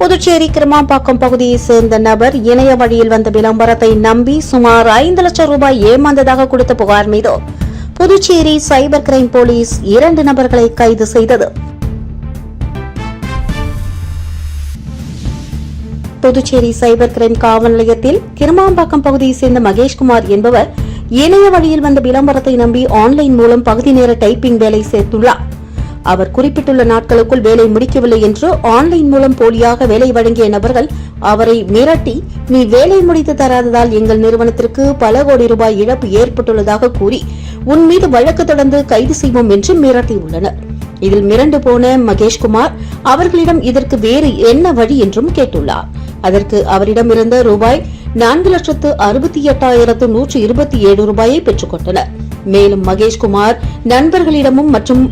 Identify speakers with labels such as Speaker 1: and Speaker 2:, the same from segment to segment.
Speaker 1: புதுச்சேரி கிருமாம்பாக்கம் பகுதியைச் சேர்ந்த நபர் இணைய வழியில் வந்த விளம்பரத்தை நம்பி சுமார் ஐந்து லட்சம் ரூபாய் ஏமாந்ததாக கொடுத்த புகார் மீது புதுச்சேரி சைபர் கிரைம் போலீஸ் இரண்டு நபர்களை கைது செய்தது. புதுச்சேரி சைபர் கிரைம் காவல் நிலையத்தில் கிருமாம்பாக்கம் பகுதியைச் சேர்ந்த மகேஷ்குமார் என்பவர் இணைய வழியில் வந்த விளம்பரத்தை நம்பி ஆன்லைன் மூலம் பகுதி நேர டைப்பிங் வேலை சேர்த்துள்ளார். அவர் குறிப்பிட்டுள்ள நாட்களுக்குள் வேலை முடிக்கவில்லை என்று ஆன்லைன் மூலம் போலியாக வேலை வழங்கிய நபர்கள் அவரை மிரட்டி நீ வேலை முடித்து தராததால் எங்கள் நிறுவனத்திற்கு பல கோடி ரூபாய் இழப்பு ஏற்பட்டுள்ளதாக கூறி உன் மீது வழக்கு தொடர்ந்து கைது செய்வோம் என்று மிரட்டியுள்ளனர். இதில் மிரண்டு போன மகேஷ்குமார் அவர்களிடம் இதற்கு வேறு என்ன வழி? என்றும் கேட்டுள்ளார். அதற்கு அவரிடமிருந்த ரூபாய் நான்கு லட்சத்து அறுபத்தி எட்டாயிரத்து நூற்று இருபத்தி ஏழு ரூபாயை பெற்றுக்கொண்டனர் மேலும் மகேஷ்குமார் நண்பர்களிடமும் மற்றும்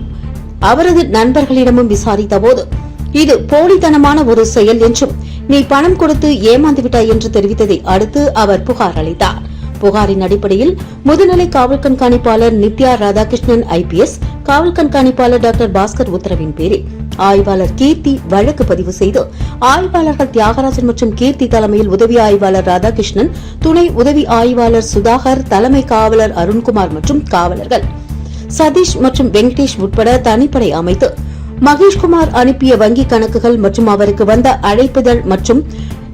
Speaker 1: அவரது நண்பர்களிடமும் விசாரித்தபோது இது போலித்தனமான ஒரு செயல் என்றும் நீ பணம் கொடுத்து ஏமாந்து விட்டாய் என்று தெரிவித்ததை அடுத்து அவர் புகார் அளித்தார். புகாரின் அடிப்படையில் முதுநிலை காவல் கண்காணிப்பாளர் நித்யா ராதாகிருஷ்ணன் ஐபிஎஸ் காவல் கண்காணிப்பாளர் டாக்டர் பாஸ்கர் உத்தரவின் பேரில் ஆய்வாளர் கீர்த்தி வழக்கு பதிவு செய்து ஆய்வாளர்கள் தியாகராஜன் மற்றும் கீர்த்தி தலைமையில் உதவி ஆய்வாளர் ராதாகிருஷ்ணன் துணை உதவி ஆய்வாளர் சுதாகர் தலைமை காவலர் அருண்குமார் மற்றும் காவலர்கள். சதீஷ் மற்றும் வெங்கடேஷ் உட்பட தனிப்படை அமைத்து மகேஷ்குமார் அனுப்பிய வங்கி கணக்குகள் மற்றும் அவருக்கு வந்த அழைப்புதல் மற்றும்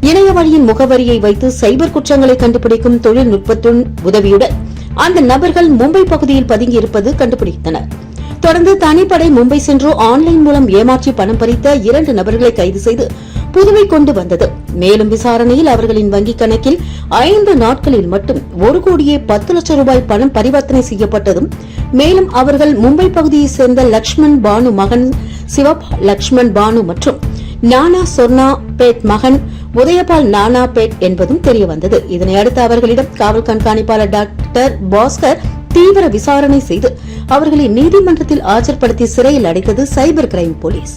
Speaker 1: இணைய வழியின் முகவரியை வைத்து சைபர் குற்றங்களை கண்டுபிடிக்கும் தொழில்நுட்பத்தின் உதவியுடன் அந்த நபர்கள் மும்பை பகுதியில் பதுங்கியிருப்பது கண்டுபிடித்தனர். தொடர்ந்து தனிப்படை மும்பை சென்று ஆன்லைன் மூலம் ஏமாற்றி பணம் பறித்த இரண்டு நபர்களை கைது செய்து புதுவை கொண்டு வந்தது. மேலும் விசாரணையில் அவர்களின் வங்கிக் கணக்கில் ஐந்து நாட்களில் மட்டும் ஒரு கோடியே பத்து லட்சம் ரூபாய் பணம் பரிவர்த்தனை செய்யப்பட்டதும் மேலும் அவர்கள் மும்பை பகுதியைச் சேர்ந்த லக்ஷ்மண் பானு மகன் சிவப் லக்ஷ்மண் பானு மற்றும் நானா சொர்ணா பேட் மகன் உதயபால் நானா பேட் என்பதும் தெரியவந்தது. இதனை அடுத்து அவர்களிடம் காவல் கண்காணிப்பாளர் டாக்டர் பாஸ்கர் தீவிர விசாரணை செய்து அவர்களை நீதிமன்றத்தில் ஆஜர்படுத்தி சிறையில் அடைத்தது சைபர் கிரைம் போலீஸ்.